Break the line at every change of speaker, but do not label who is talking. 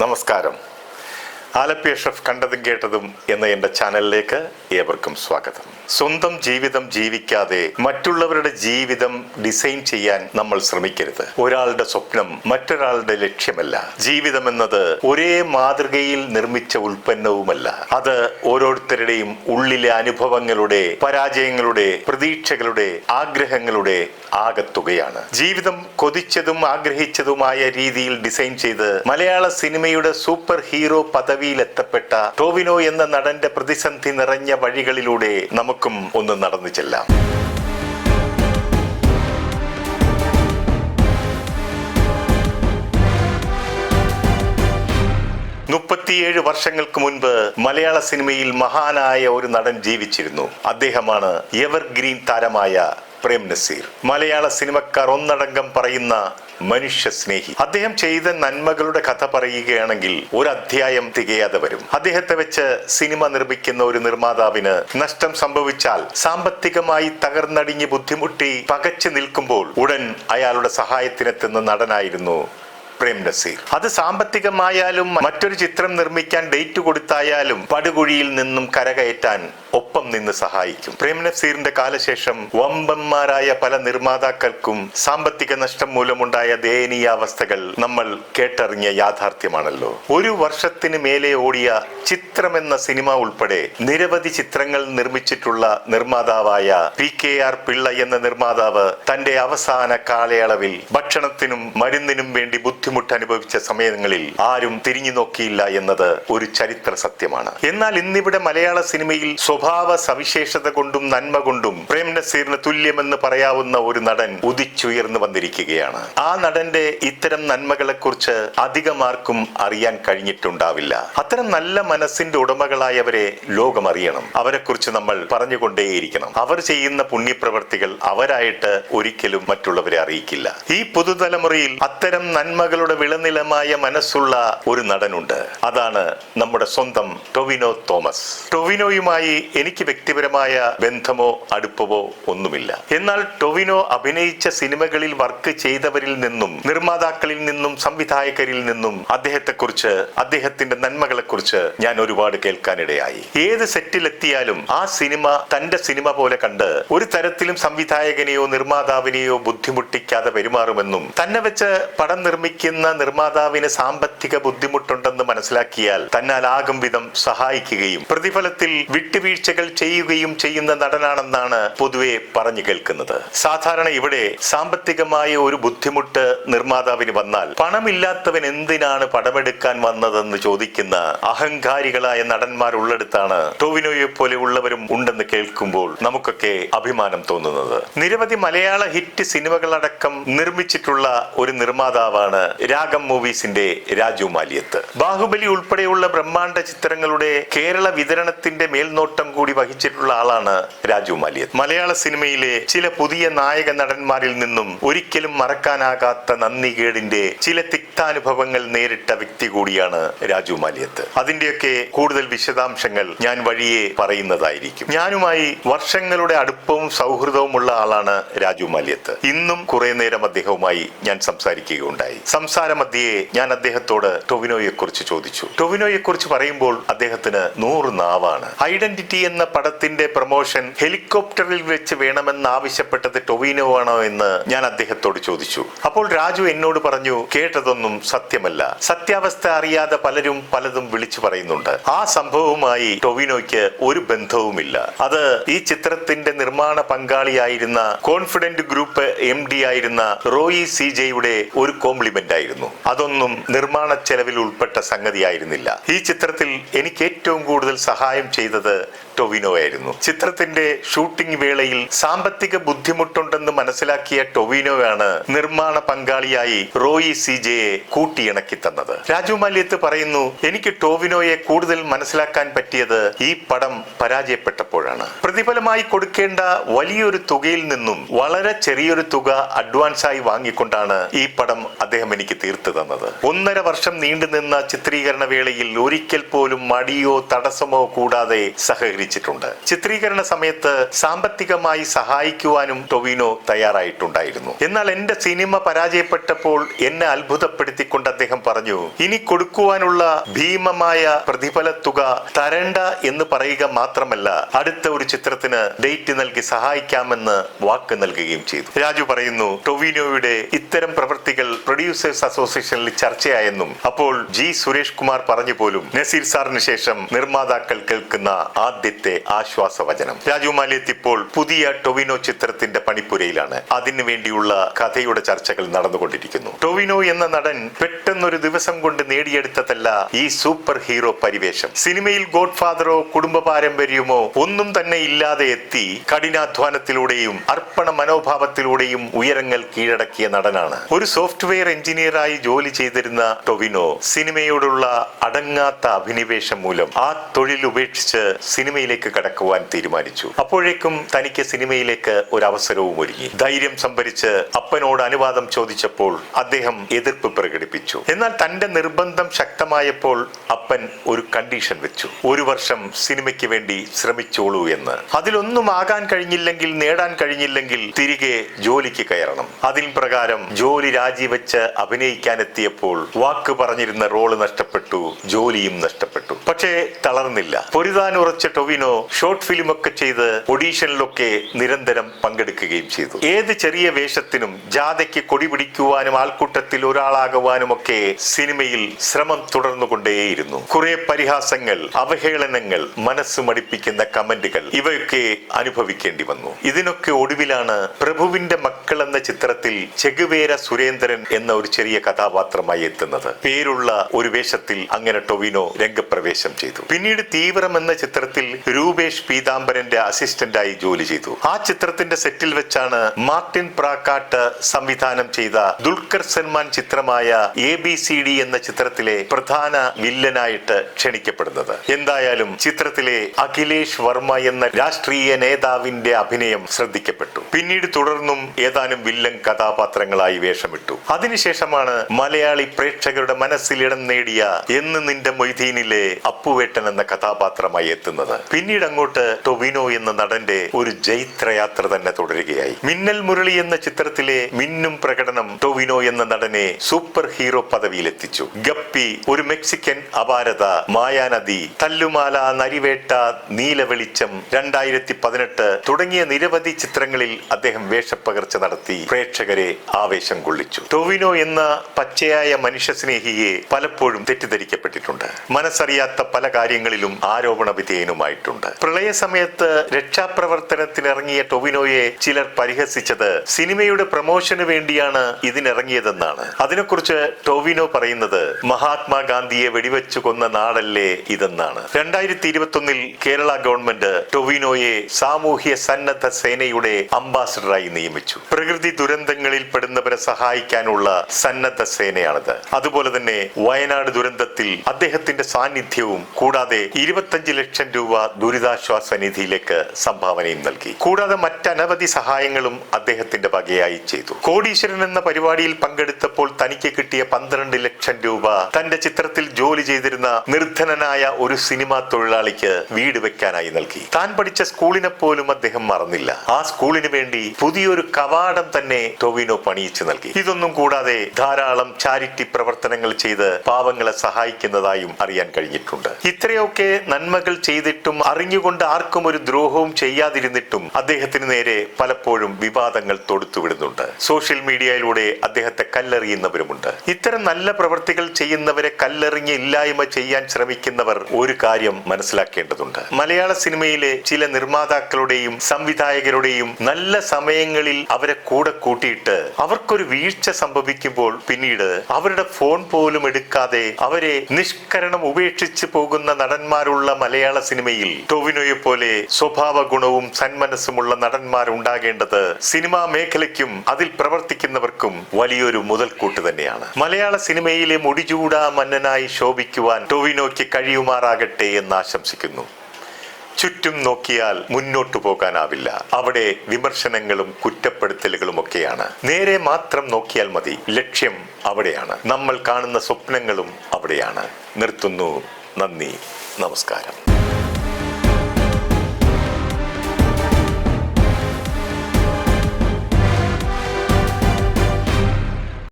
നമസ്കാരം ആലപ്പി അഷ്റഫ് കണ്ടതും കേട്ടതും എന്ന എന്റെ ചാനലിലേക്ക് ഏവർക്കും സ്വാഗതം. സ്വന്തം ജീവിതം ജീവിക്കാതെ മറ്റുള്ളവരുടെ ജീവിതം ഡിസൈൻ ചെയ്യാൻ നമ്മൾ ശ്രമിക്കരുത്. ഒരാളുടെ സ്വപ്നം മറ്റൊരാളുടെ ലക്ഷ്യമല്ല. ജീവിതം എന്നത് ഒരേ മാതൃകയിൽ നിർമ്മിച്ച ഉൽപ്പന്നവുമല്ല. അത് ഓരോരുത്തരുടെയും ഉള്ളിലെ അനുഭവങ്ങളുടെ പരാജയങ്ങളുടെ പ്രതീക്ഷകളുടെ ആഗ്രഹങ്ങളുടെ ആകത്തുകയാണ്. ജീവിതം കൊതിച്ചതും ആഗ്രഹിച്ചതുമായ രീതിയിൽ ഡിസൈൻ ചെയ്ത് മലയാള സിനിമയുടെ സൂപ്പർ ഹീറോ പദവിയിലെത്തപ്പെട്ട ടോവിനോ എന്ന നടന്റെ പ്രതിസന്ധി നിറഞ്ഞ വഴികളിലൂടെ നമുക്കും ഒന്ന് നടന്നു ചെല്ലാം. മുപ്പത്തിയേഴ് വർഷങ്ങൾക്ക് മുൻപ് മലയാള സിനിമയിൽ മഹാനായ ഒരു നടൻ ജീവിച്ചിരുന്നു. അദ്ദേഹമാണ് എവർഗ്രീൻ താരമായ പ്രേം നസീർ. മലയാള സിനിമക്കാർ ഒന്നടങ്കം പറയുന്ന മനുഷ്യ സ്നേഹി അദ്ദേഹം ചെയ്ത നന്മകളുടെ കഥ പറയുകയാണെങ്കിൽ ഒരു അധ്യായം തികയാതെ വരും. അദ്ദേഹത്തെ വെച്ച് സിനിമ നിർമ്മിക്കുന്ന ഒരു നിർമ്മാതാവിന് നഷ്ടം സംഭവിച്ചാൽ സാമ്പത്തികമായി തകർന്നടിഞ്ഞ് ബുദ്ധിമുട്ടി പകച്ചു നിൽക്കുമ്പോൾ ഉടൻ അയാളുടെ സഹായത്തിനെത്തുന്ന നടനായിരുന്നു പ്രേം നസീർ അത് സാമ്പത്തികമായാലും മറ്റൊരു ചിത്രം നിർമ്മിക്കാൻ ഡേറ്റ് കൊടുത്തായാലും പടുകുഴിയിൽ നിന്നും കരകയറ്റാൻ ഒപ്പം നിന്ന് സഹായിക്കും. പ്രേം നസീറിന്റെ കാലശേഷം വമ്പന്മാരായ പല നിർമ്മാതാക്കൾക്കും സാമ്പത്തിക നഷ്ടം മൂലമുണ്ടായ ദയനീയ അവസ്ഥകൾ നമ്മൾ കേട്ടറിഞ്ഞ യാഥാർത്ഥ്യമാണല്ലോ. ഒരു വർഷത്തിന് മേലെ ഓടിയ ചിത്രം എന്ന സിനിമ ഉൾപ്പെടെ നിരവധി ചിത്രങ്ങൾ നിർമ്മിച്ചിട്ടുള്ള നിർമ്മാതാവായ പി കെ ആർ പിള്ള എന്ന നിർമ്മാതാവ് തന്റെ അവസാന കാലയളവിൽ ഭക്ഷണത്തിനും മരുന്നിനും വേണ്ടി ബുദ്ധിമുട്ട് അനുഭവിച്ച സമയങ്ങളിൽ ആരും തിരിഞ്ഞു നോക്കിയില്ല എന്നത് ഒരു ചരിത്ര സത്യമാണ്. എന്നാൽ ഇന്നിവിടെ മലയാള സിനിമയിൽ സ്വഭാവ സവിശേഷത കൊണ്ടും നന്മ കൊണ്ടും പ്രേം നസീറിന് തുല്യമെന്ന് പറയാവുന്ന ഒരു നടൻ ഉദിച്ചുയർന്നു വന്നിരിക്കുകയാണ്. ആ നടന്റെ ഇത്തരം നന്മകളെ കുറിച്ച് അധികമാർക്കും അറിയാൻ കഴിഞ്ഞിട്ടുണ്ടാവില്ല. അത്തരം നല്ല മനസ്സിന്റെ ഉടമകളായവരെ ലോകം അറിയണം അവരെ കുറിച്ച് നമ്മൾ പറഞ്ഞുകൊണ്ടേയിരിക്കണം. അവർ ചെയ്യുന്ന പുണ്യപ്രവർത്തികൾ അവരായിട്ട് ഒരിക്കലും മറ്റുള്ളവരെ അറിയിക്കില്ല. ഈ പുതുതലമുറയിൽ അത്തരം നന്മകളുടെ വിളനിലമായ മനസ്സുള്ള ഒരു നടനുണ്ട്. അതാണ് നമ്മുടെ സ്വന്തം ടൊവിനോ തോമസ്. ടൊവിനോയുമായി എനിക്ക് വ്യക്തിപരമായ ബന്ധമോ അടുപ്പമോ ഒന്നുമില്ല. എന്നാൽ ടൊവിനോ അഭിനയിച്ച സിനിമകളിൽ വർക്ക് ചെയ്തവരിൽ നിന്നും നിർമ്മാതാക്കളിൽ നിന്നും സംവിധായകരിൽ നിന്നും അദ്ദേഹത്തെക്കുറിച്ച് അദ്ദേഹത്തിന്റെ നന്മകളെക്കുറിച്ച് ഞാൻ ഒരുപാട് കേൾക്കാനിടയായി. ഏത് സെറ്റിലെത്തിയാലും ആ സിനിമ തന്റെ സിനിമ പോലെ കണ്ട് ഒരു തരത്തിലും സംവിധായകനെയോ നിർമ്മാതാവിനെയോ ബുദ്ധിമുട്ടിക്കാതെ പെരുമാറുമെന്നും തന്നെ വെച്ച് പടം നിർമ്മിക്കുന്ന നിർമ്മാതാവിന് സാമ്പത്തിക ബുദ്ധിമുട്ടുണ്ടെന്ന് മനസ്സിലാക്കിയാൽ തന്നാലാകും വിധം സഹായിക്കുകയും പ്രതിഫലത്തിൽ വിട്ടുവീഴ്ചകൾ ചെയ്യുകയും ചെയ്യുന്ന നടനാണെന്നാണ് പൊതുവെ പറഞ്ഞു കേൾക്കുന്നത്. സാധാരണ ഇവിടെ സാമ്പത്തികമായ ഒരു ബുദ്ധിമുട്ട് നിർമ്മാതാവിന് വന്നാൽ പണമില്ലാത്തവൻ എന്തിനാണ് പടമെടുക്കാൻ വന്നതെന്ന് ചോദിക്കുന്ന അഹങ്കാരികളായ നടന്മാർ ഉള്ളിടത്താണ് ടോവിനോയെ പോലെ ഉള്ളവരും ഉണ്ടെന്ന് കേൾക്കുമ്പോൾ നമുക്കൊക്കെ അഭിമാനം തോന്നുന്നത്. നിരവധി മലയാള ഹിറ്റ് സിനിമകളടക്കം നിർമ്മിച്ചിട്ടുള്ള ഒരു നിർമ്മാതാവാണ് രാഗം മൂവീസിന്റെ രാജു മാലിയത്ത് ബാഹുബലി ഉൾപ്പെടെയുള്ള ബ്രഹ്മാണ്ഡ ചിത്രങ്ങളുടെ കേരള വിതരണത്തിന്റെ മേൽനോട്ടം കൂടി വഹിച്ചിട്ടുള്ള ആളാണ് രാജു മാലിയത്ത് മലയാള സിനിമയിലെ ചില പുതിയ നായക നടന്മാരിൽ നിന്നും ഒരിക്കലും മറക്കാനാകാത്ത നന്ദികേടിന്റെ ചില തിക്താനുഭവങ്ങൾ നേരിട്ട വ്യക്തി കൂടിയാണ് രാജു മാലിയത്ത്. അതിന്റെയൊക്കെ കൂടുതൽ വിശദാംശങ്ങൾ ഞാൻ വഴിയെ പറയുന്നതായിരിക്കും. ഞാനുമായി വർഷങ്ങളുടെ അടുപ്പവും സൗഹൃദവുമുള്ള ആളാണ് രാജു മാലിയത്ത്. ഇന്നും കുറെ നേരം അദ്ദേഹവുമായി ഞാൻ സംസാരിക്കുകയുണ്ടായി. സംസാരമധ്യേ ഞാൻ അദ്ദേഹത്തോട് ടൊവിനോയെ കുറിച്ച് ചോദിച്ചു. ടൊവിനോയെ കുറിച്ച് പറയുമ്പോൾ അദ്ദേഹത്തിന് നൂറ് നാവാണ്. ഐഡന്റിറ്റി എന്ന പടത്തിന്റെ പ്രൊമോഷൻ ഹെലികോപ്റ്ററിൽ വെച്ച് വേണമെന്ന് ആവശ്യപ്പെട്ടത് ടൊവിനോ ആണോ എന്ന് ഞാൻ അദ്ദേഹത്തോട് ചോദിച്ചു. അപ്പോൾ രാജു എന്നോട് പറഞ്ഞു കേട്ടതൊന്നും സത്യമല്ല. സത്യാവസ്ഥ അറിയാതെ പലരും പലതും വിളിച്ചു പറയുന്നുണ്ട്. ആ സംഭവവുമായി ടൊവിനോയ്ക്ക് ഒരു ബന്ധവുമില്ല. അത് ഈ ചിത്രത്തിന്റെ നിർമ്മാണ പങ്കാളിയായിരുന്ന കോൺഫിഡന്റ് ഗ്രൂപ്പ് എം ഡി ആയിരുന്ന റോയി സി ജെയുടെ ഒരു കോംപ്ലിമെന്റ് ആയിരുന്നു അതൊന്നും നിർമ്മാണ ചെലവിൽ ഉൾപ്പെട്ട സംഗതിയായിരുന്നില്ല. ഈ ചിത്രത്തിൽ എനിക്ക് ഏറ്റവും കൂടുതൽ സഹായം ചെയ്തത് ടൊവിനോ ആയിരുന്നു ചിത്രത്തിന്റെ ഷൂട്ടിംഗ് വേളയിൽ സാമ്പത്തിക ബുദ്ധിമുട്ടുണ്ടെന്ന് മനസ്സിലാക്കിയ ടൊവിനോയാണ് നിർമ്മാണ പങ്കാളിയായി റോയി സി ജെയെ കൂട്ടിയിണക്കി തന്നത്. രാജു മാല്യത്ത് പറയുന്നു എനിക്ക് ടോവിനോയെ കൂടുതൽ മനസ്സിലാക്കാൻ പറ്റിയത് ഈ പടം പരാജയപ്പെട്ടപ്പോഴാണ്. പ്രതിഫലമായി കൊടുക്കേണ്ട വലിയൊരു തുകയിൽ നിന്നും വളരെ ചെറിയൊരു തുക അഡ്വാൻസ് ആയി വാങ്ങിക്കൊണ്ടാണ് ഈ പടം അദ്ദേഹം എനിക്ക് തീർത്തു തന്നത്. ഒന്നര വർഷം നീണ്ടുനിന്ന ചിത്രീകരണ വേളയിൽ ഒരിക്കൽ പോലും മടിയോ തടസ്സമോ കൂടാതെ സഹകരിച്ചിട്ടുണ്ട് ചിത്രീകരണ സമയത്ത് സാമ്പത്തികമായി സഹായിക്കുവാനും ടൊവിനോ തയ്യാറായിട്ടുണ്ടായിരുന്നു. എന്നാൽ എന്റെ സിനിമ പരാജയപ്പെട്ടപ്പോൾ എന്നെ അത്ഭുതപ്പെടുത്തിക്കൊണ്ട് അദ്ദേഹം ഇനി കൊടുക്കുവാനുള്ള ഭീമമായ പ്രതിഫല തുക തരണ്ട എന്ന് പറയുക മാത്രമല്ല അടുത്ത ഒരു ചിത്രത്തിന് ഡേറ്റ് നൽകി സഹായിക്കാമെന്ന് വാക്ക് നൽകുകയും ചെയ്തു. രാജു പറയുന്നു ടൊവിനോയുടെ ഇത്തരം പ്രവൃത്തികൾ പ്രൊഡ്യൂസേഴ്സ് അസോസിയേഷനിൽ ചർച്ചയായെന്നും അപ്പോൾ ജി സുരേഷ് കുമാർ പറഞ്ഞു പോലും നസീർ സാറിന് ശേഷം നിർമ്മാതാക്കൾ കേൾക്കുന്ന ആദ്യത്തെ ആശ്വാസവചനം. രാജു മാലിയത്ത് ഇപ്പോൾ പുതിയ ടൊവിനോ ചിത്രത്തിന്റെ പണിപ്പുരയിലാണ്. അതിനു വേണ്ടിയുള്ള കഥയുടെ ചർച്ചകൾ നടന്നുകൊണ്ടിരിക്കുന്നു. ടൊവിനോ എന്ന നടൻ പെട്ടെന്നൊരു ദിവസം കൊണ്ട് നേടിയെടുത്തതല്ല ഈ സൂപ്പർ ഹീറോ പരിവേഷം. സിനിമയിൽ ഗോഡ് ഫാദറോ കുടുംബ പാരമ്പര്യമോ ഒന്നും തന്നെ ഇല്ലാതെ എത്തി കഠിനാധ്വാനത്തിലൂടെയും അർപ്പണ മനോഭാവത്തിലൂടെയും ഉയരങ്ങൾ കീഴടക്കിയ നടനാണ്. ഒരു സോഫ്റ്റ്വെയർ എഞ്ചിനീയറായി ജോലി ചെയ്തിരുന്ന ടൊവിനോ സിനിമയോടുള്ള അടങ്ങാത്ത അഭിനിവേശം മൂലം ആ തൊഴിൽ ഉപേക്ഷിച്ച് സിനിമയിലേക്ക് കടക്കുവാൻ തീരുമാനിച്ചു. അപ്പോഴേക്കും തനിക്ക് സിനിമയിലേക്ക് ഒരു അവസരവും ഒരുങ്ങി. ധൈര്യം സംഭരിച്ച് അപ്പനോട് അനുവാദം ചോദിച്ചപ്പോൾ അദ്ദേഹം എതിർപ്പ് പ്രകടിപ്പിച്ചു. എന്നാൽ തന്റെ നിർബന്ധം ശക്തമായപ്പോൾ അപ്പൻ ഒരു കണ്ടീഷൻ വെച്ചു. ഒരു വർഷം സിനിമയ്ക്ക് വേണ്ടി ശ്രമിച്ചോളൂ എന്ന്. അതിലൊന്നും ആകാൻ കഴിഞ്ഞില്ലെങ്കിൽ നേടാൻ കഴിഞ്ഞില്ലെങ്കിൽ തിരികെ ജോലിക്ക് കയറണം. അതിൻ പ്രകാരം ജോലി രാജിവെച്ച് അഭിനയിക്കാനെത്തിയപ്പോൾ വാക്ക് പറഞ്ഞിരുന്ന റോൾ നഷ്ടപ്പെട്ടു ജോലിയും നഷ്ടപ്പെട്ടു. പക്ഷേ തളർന്നില്ല. പൊരുതാൻ ഉറച്ച ടൊവിനോ ഷോർട്ട് ഫിലിമൊക്കെ ചെയ്ത് ഒഡീഷനിലൊക്കെ നിരന്തരം പങ്കെടുക്കുകയും ചെയ്തു. ഏത് ചെറിയ വേഷത്തിനും ജാഥയ്ക്ക് കൊടി പിടിക്കുവാനും ആൾക്കൂട്ടത്തിൽ ഒരാളാകുവാനും ഒക്കെ സിനിമയിൽ ശ്രമം തുടർന്നുകൊണ്ടേയിരുന്നു. കുറെ പരിഹാസങ്ങൾ അവഹേളനങ്ങൾ മനസ്സ് മടിപ്പിക്കുന്ന കമന്റുകൾ ഇവയൊക്കെ അനുഭവിക്കേണ്ടി വന്നു. ഇതിനൊക്കെ ഒടുവിലാണ് പ്രഭുവിന്റെ മക്കൾ എന്ന ചിത്രത്തിൽ ചെഗുവേര സുരേന്ദ്രൻ എന്ന ഒരു ചെറിയ കഥാപാത്രമായി എത്തുന്നത്. പേരുള്ള ഒരു വേഷത്തിൽ അങ്ങനെ ടൊവിനോ രംഗപ്രവേശം ചെയ്തു. പിന്നീട് തീവ്രം എന്ന ചിത്രത്തിൽ രൂപേഷ് പീതാംബരന്റെ അസിസ്റ്റന്റായി ജോലി ചെയ്തു. ആ ചിത്രത്തിന്റെ സെറ്റിൽ വെച്ചാണ് മാർട്ടിൻ പ്രാക്കാട്ട് സംവിധാനം ചെയ്ത ദുൽഖർ സൽമാൻ ചിത്രമായ എ ബി സി ഡി എന്ന ചിത്രത്തിലെ പ്രധാന വില്ലനായിട്ട് ക്ഷണിക്കപ്പെടുന്നത്. എന്തായാലും ചിത്രത്തിലെ അഖിലേഷ് വർമ്മ എന്ന രാഷ്ട്രീയ നേതാവിന്റെ അഭിനയം ശ്രദ്ധിക്കപ്പെട്ടു. പിന്നീട് തുടർന്നും ഏതാനും വില്ലൻ കഥാപാത്രങ്ങളായി വേഷമിട്ടു. അതിനുശേഷമാണ് മലയാളി പ്രേക്ഷകരുടെ മനസ്സിൽ ഇടം നേടിയ എന്ന് നിന്റെ മൊയ്തീനിലെ അപ്പുവേട്ടൻ എന്ന കഥാപാത്രമായി എത്തുന്നത്. പിന്നീട് അങ്ങോട്ട് ടൊവിനോ എന്ന നടന്റെ ഒരു ജൈത്രയാത്ര തന്നെ തുടരുകയായി. മിന്നൽ മുരളി എന്ന ചിത്രത്തിലെ മിന്നും പ്രകടനം ടൊവിനോ എന്ന നടനെ സൂപ്പർ ഹീറോ പദവിയിലെത്തിച്ചു ഗപ്പി ഒരു മെക്സിക്കൻ അപാരത മായാനദി തല്ലുമാല നരിവേട്ട നീലവെളിച്ചം രണ്ടായിരത്തി പതിനെട്ട് തുടങ്ങിയ നിരവധി ചിത്രങ്ങളിൽ അദ്ദേഹം വേഷപ്പകർച്ച നടത്തി പ്രേക്ഷകരെ ആവേശം കൊള്ളിച്ചു. ടൊവിനോ എന്ന പച്ചയായ മനുഷ്യസ്നേഹിയെ പലപ്പോഴും തെറ്റിദ്ധരിക്കപ്പെട്ടിട്ടുണ്ട്. മനസ്സറിയാത്ത പല കാര്യങ്ങളിലും ആരോപണ വിധേയനുമായിട്ടുണ്ട്. പ്രളയ സമയത്ത് രക്ഷാപ്രവർത്തനത്തിനിറങ്ങിയ ടൊവിനോയെ ചിലർ പരിഹസിച്ചത് സിനിമയുടെ പ്രമോഷന് വേണ്ടിയാണ് ഇതിനിറങ്ങിയതെന്നാണ്. അതിനെക്കുറിച്ച് ടൊവിനോ പറയുന്നത് മഹാത്മാഗാന്ധിയെ വെടിവെച്ചു കൊന്ന നാടല്ലേ ഇതെന്നാണ്. രണ്ടായിരത്തി ഇരുപത്തൊന്നിൽ കേരള ഗവൺമെന്റ് ടൊവിനോയെ സാമൂഹ്യ സന്നദ്ധ സേനയുടെ അംബാസഡറായി നിയമിച്ചു. പ്രകൃതി ദുരന്തങ്ങളിൽ പെടുന്നവരെ സഹായിക്കാനുള്ള സന്നദ്ധ സേനയാണിത്. അതുപോലെ തന്നെ വയനാട് ദുരന്തത്തിൽ അദ്ദേഹത്തിന്റെ സാന്നിധ്യവും കൂടാതെ ഇരുപത്തഞ്ച് ലക്ഷം രൂപ ദുരിതാശ്വാസ നിധിയിലേക്ക് സംഭാവനയും നൽകി. കൂടാതെ മറ്റനവധി സഹായങ്ങളും അദ്ദേഹത്തിന്റെ വകയായി ചെയ്തു. കോടീശ്വരൻ എന്ന പരിപാടിയിൽ പങ്കെടുത്തപ്പോൾ തനിക്ക് കിട്ടിയ പന്ത്രണ്ട് ലക്ഷം രൂപ തന്റെ ചിത്രത്തിൽ ജോലി ചെയ്തിരുന്ന നിർധനനായ ഒരു സിനിമാ തൊഴിലാളിക്ക് വീട് വെക്കാനായി നൽകി. താൻ പഠിച്ച സ്കൂളിനെ പോലും അദ്ദേഹം മറന്നില്ല. ആ സ്കൂളിന് വേണ്ടി പുതിയൊരു കവാടം തന്നെ ടൊവിനോ പണിയിച്ചു നൽകി. ഇതൊന്നും കൂടാതെ ധാരാളം ചാരിറ്റി പ്രവർത്തനങ്ങൾ ചെയ്ത് പാവങ്ങളെ സഹായിക്കുന്നതായും അറിയാൻ കഴിഞ്ഞിട്ടുണ്ട്. ഇത്രയൊക്കെ നന്മകൾ ചെയ്തിട്ടും അറിഞ്ഞുകൊണ്ട് ആർക്കും ഒരു ദ്രോഹവും ചെയ്യാതിരുന്നിട്ടും അദ്ദേഹത്തിന് നേരെ പലപ്പോഴും വിവാദങ്ങൾ തൊടുത്തുവിടുന്നുണ്ട്. സോഷ്യൽ മീഡിയയിലൂടെ അദ്ദേഹത്തെ കല്ലെറിയുന്നവരുമുണ്ട്. ഇത്തരം നല്ല പ്രവൃത്തികൾ ചെയ്യുന്നവരെ കല്ലെറിഞ്ഞ് ഇല്ലായ്മ ചെയ്യാൻ ശ്രമിക്കുന്നവർ ഒരു കാര്യം മനസ്സിലാക്കേണ്ടതുണ്ട്. മലയാള സിനിമയിലെ ചില നിർമ്മാതാക്കളുടെയും സംവിധായകരുടെയും നല്ല സമയങ്ങളിൽ അവരെ കൂടെ കൂട്ടിയിട്ട് അവർക്കൊരു വീഴ്ച സംഭവിക്കുമ്പോൾ പിന്നീട് അവരുടെ ഫോൺ പോലും എടുക്കാതെ അവരെ നിഷ്കരണം ഉപേക്ഷിച്ച് പോകുന്ന നടന്മാരുള്ള മലയാള സിനിമയിൽ ടോവിനോയെ പോലെ സ്വഭാവ ഗുണവും സന്മനസ്സുമുള്ള നടന്മാർ ഉണ്ടാകേണ്ടത് സിനിമാ മേഖലയ്ക്കും അതിൽ പ്രവർത്തിക്കുന്നവർക്കും വലിയൊരു മുതൽക്കൂട്ട് തന്നെയാണ്. മലയാള സിനിമയിലെ മുടിചൂടാ മന്നനായി ശോഭിക്കുവാൻ ടോവിനോയ്ക്ക് കഴിയുമാറാകട്ടെ എന്ന് ആശംസിക്കുന്നു. ചുറ്റും നോക്കിയാൽ മുന്നോട്ടു പോകാനാവില്ല. അവിടെ വിമർശനങ്ങളും കുറ്റപ്പെടുത്തലുകളും ഒക്കെയാണ്. നേരെ മാത്രം നോക്കിയാൽ മതി. ലക്ഷ്യം അവിടെയാണ്. നമ്മൾ കാണുന്ന സ്വപ്നങ്ങളും അവിടെയാണ്. നിർത്തുന്നു നന്ദി. നമസ്കാരം.